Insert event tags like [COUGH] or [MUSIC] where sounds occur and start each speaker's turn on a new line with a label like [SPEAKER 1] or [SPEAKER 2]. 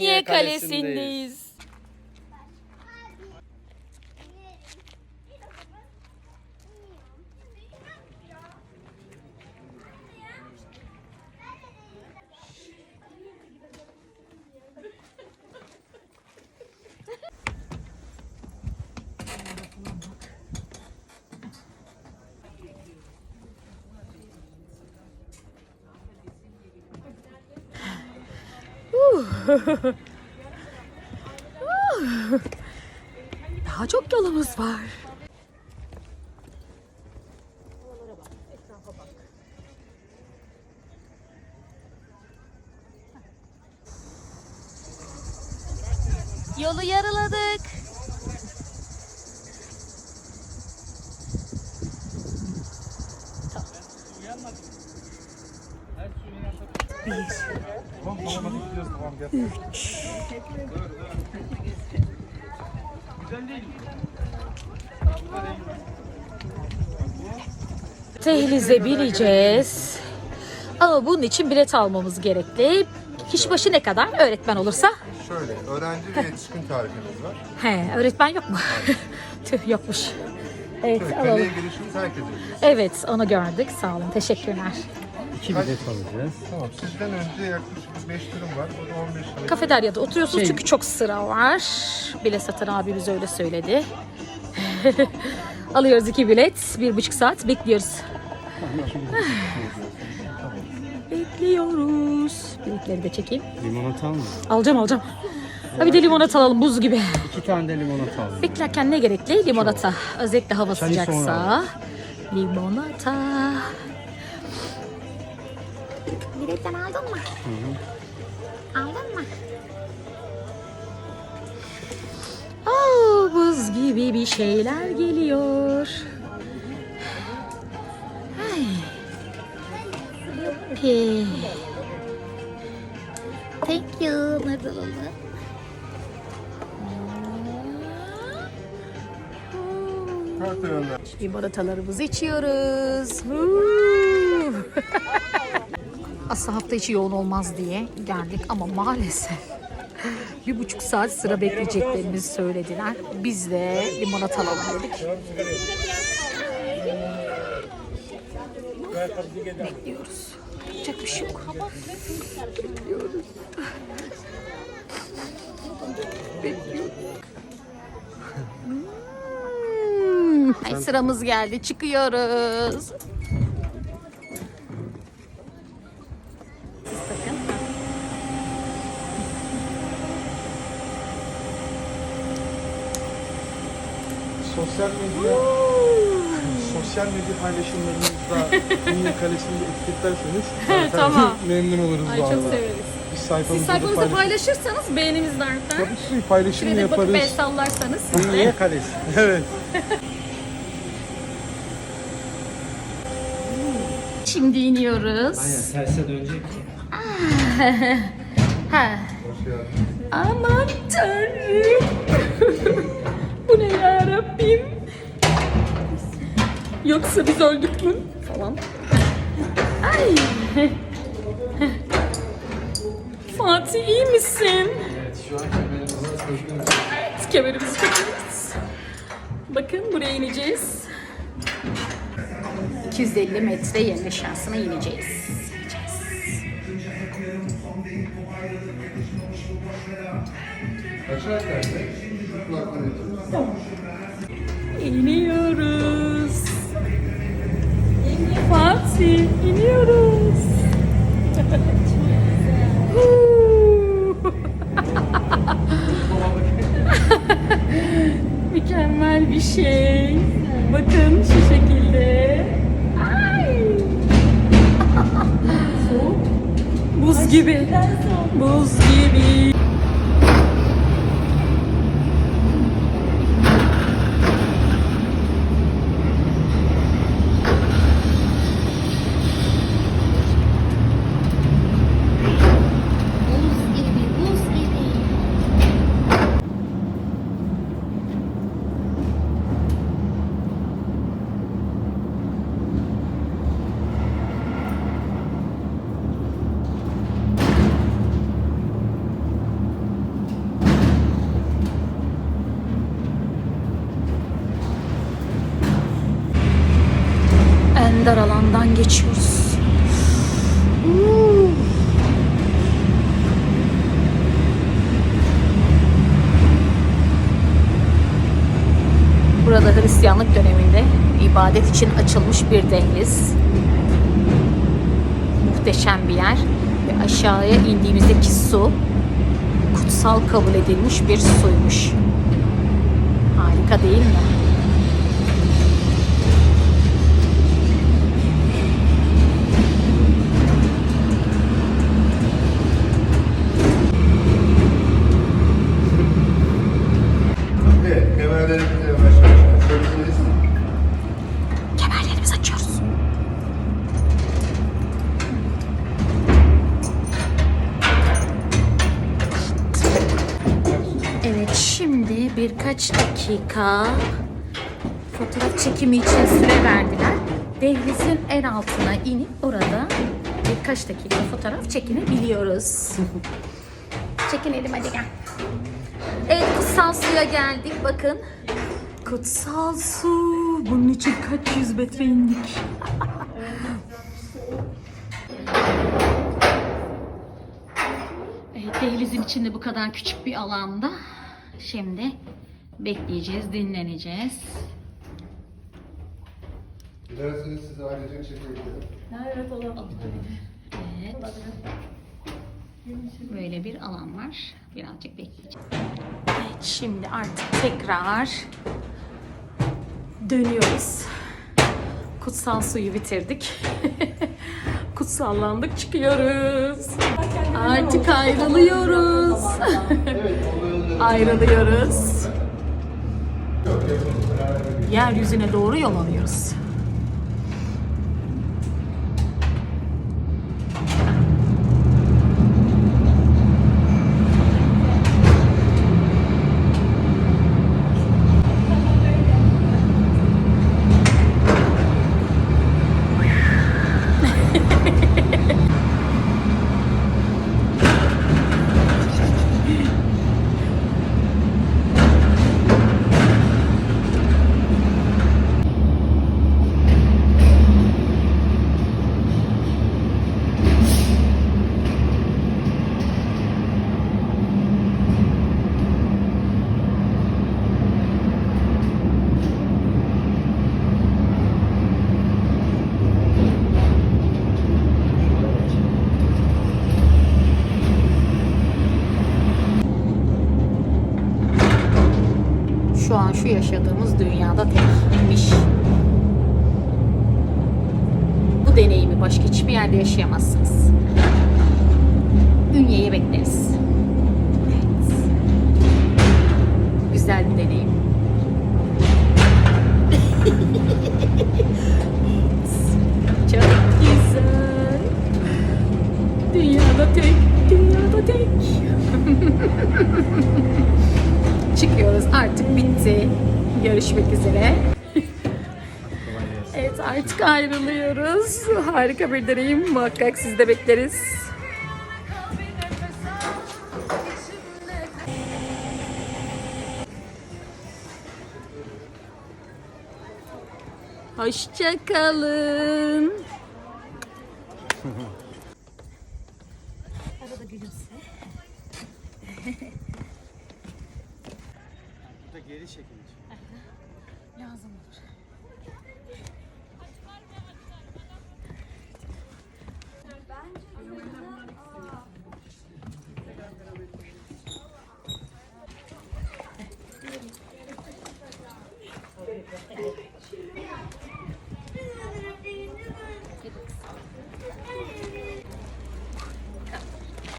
[SPEAKER 1] Minye Kalesi'ndeyiz. Daha çok yolumuz var. Yolu yarıladık. Dehlize bineceğiz. Ama bunun için bilet almamız gerekli. Kişi başı ne kadar öğretmen olursa?
[SPEAKER 2] Şöyle, öğrenci ve yetişkin tarifimiz var.
[SPEAKER 1] He, öğretmen yok mu? [LAUGHS] Tüh yokmuş. Evet
[SPEAKER 2] Şöyle,
[SPEAKER 1] alalım.
[SPEAKER 2] kaleye girişini terk edeceğiz.
[SPEAKER 1] Evet onu gördük. Sağ olun. Teşekkürler.
[SPEAKER 3] İki bilet alacağız.
[SPEAKER 2] Tamam, sizden önce yaklaşık 5 durum var. O da 15 lira.
[SPEAKER 1] Kafeteryada oturuyorsunuz
[SPEAKER 3] Şey-
[SPEAKER 1] çünkü çok sıra var. Bilet satan abimiz öyle söyledi. [LAUGHS] Alıyoruz iki bilet. Bir buçuk saat bekliyoruz. [SIGHS] Bekliyoruz. Biletleri de çekeyim.
[SPEAKER 3] Limonata mı?
[SPEAKER 1] Alacağım alacağım. Ha bir de limonata alalım buz gibi.
[SPEAKER 3] İki tane de limonata alalım.
[SPEAKER 1] Beklerken ne gerekli? Limonata. Özellikle hava
[SPEAKER 3] Çayı sonra
[SPEAKER 1] sıcaksa. Limonata. Biletten aldın mı? Aldın mı? Oh, buz gibi bir şeyler geliyor. Ay. Yuppie. Thank you.
[SPEAKER 2] Öğrenler.
[SPEAKER 1] Limonatalarımızı içiyoruz. [LAUGHS] Aslında hafta içi yoğun olmaz diye geldik ama maalesef [LAUGHS] bir buçuk saat sıra bekleyeceklerimizi söylediler. Biz de limonata alalım dedik. Bekliyoruz. Yapacak bir şey yok. Bekliyoruz. Bekliyoruz. Hmm, Ay, sıramız geldi. Çıkıyoruz.
[SPEAKER 4] Sosyal medya sosyal medya paylaşımlarınızda [LAUGHS] Minye Kalesi'nde etiketlerseniz [LAUGHS] zaten
[SPEAKER 1] Tamam. [LAUGHS]
[SPEAKER 4] memnun oluruz
[SPEAKER 1] Ay çok
[SPEAKER 4] vallahi.
[SPEAKER 1] severiz.
[SPEAKER 4] Biz
[SPEAKER 1] Siz
[SPEAKER 4] sayfamızda da
[SPEAKER 1] sayfanızda
[SPEAKER 4] paylaş-
[SPEAKER 1] paylaşırsanız beğenimizden
[SPEAKER 4] Tabii ki paylaşım
[SPEAKER 1] Şuraya da bakıp el
[SPEAKER 4] yaparız.
[SPEAKER 1] sallarsanız siz de.
[SPEAKER 4] Minye Kalesi. Evet.
[SPEAKER 1] Şimdi iniyoruz.
[SPEAKER 3] terse dönecek.
[SPEAKER 1] Ha. Aman tanrım. Yoksa biz öldük mü? Falan. Ay. Fatih iyi misin? Evet şu an kemerimizi takıyoruz. Evet kemerimizi takıyoruz. Bakın buraya ineceğiz. 250 metre yerine şansına ineceğiz.
[SPEAKER 2] Aşağı
[SPEAKER 1] İniyoruz. Fatih, iniyoruz. [LAUGHS] Mükemmel bir şey. Bakın şu şekilde. Ay. Buz gibi. Buz gibi. Dar alandan geçiyoruz. Burada Hristiyanlık döneminde ibadet için açılmış bir dehliz. Muhteşem bir yer. Ve aşağıya indiğimizdeki su kutsal kabul edilmiş bir suymuş. Harika değil mi? Birkaç dakika fotoğraf çekimi için süre verdiler. Dehlizin en altına inip orada birkaç dakika fotoğraf çekinebiliyoruz. [LAUGHS] Çekinelim hadi gel. Evet kutsal suya geldik bakın. Kutsal su. Bunun için kaç yüz metre indik. evet, dehlizin içinde bu kadar küçük bir alanda. Şimdi bekleyeceğiz, dinleneceğiz.
[SPEAKER 2] Dilerseniz size ailecek çekebilirim.
[SPEAKER 1] Evet. Böyle bir alan var. Birazcık bekleyeceğiz. Evet, şimdi artık tekrar dönüyoruz. Kutsal suyu bitirdik. [LAUGHS] Kutsallandık çıkıyoruz. Artık ayrılıyoruz. Ayrılıyoruz. Yeryüzüne doğru yol alıyoruz. Şu an şu yaşadığımız dünyada tekmiş. Bu deneyimi başka hiçbir yerde yaşayamazsınız. Ünye'ye bekleriz. Görüşmek üzere. evet artık ayrılıyoruz. Harika bir deneyim. Muhakkak siz de bekleriz. Hoşçakalın. Arada gülümse.
[SPEAKER 3] Bu da geri çekilir.
[SPEAKER 1] Lazım olur.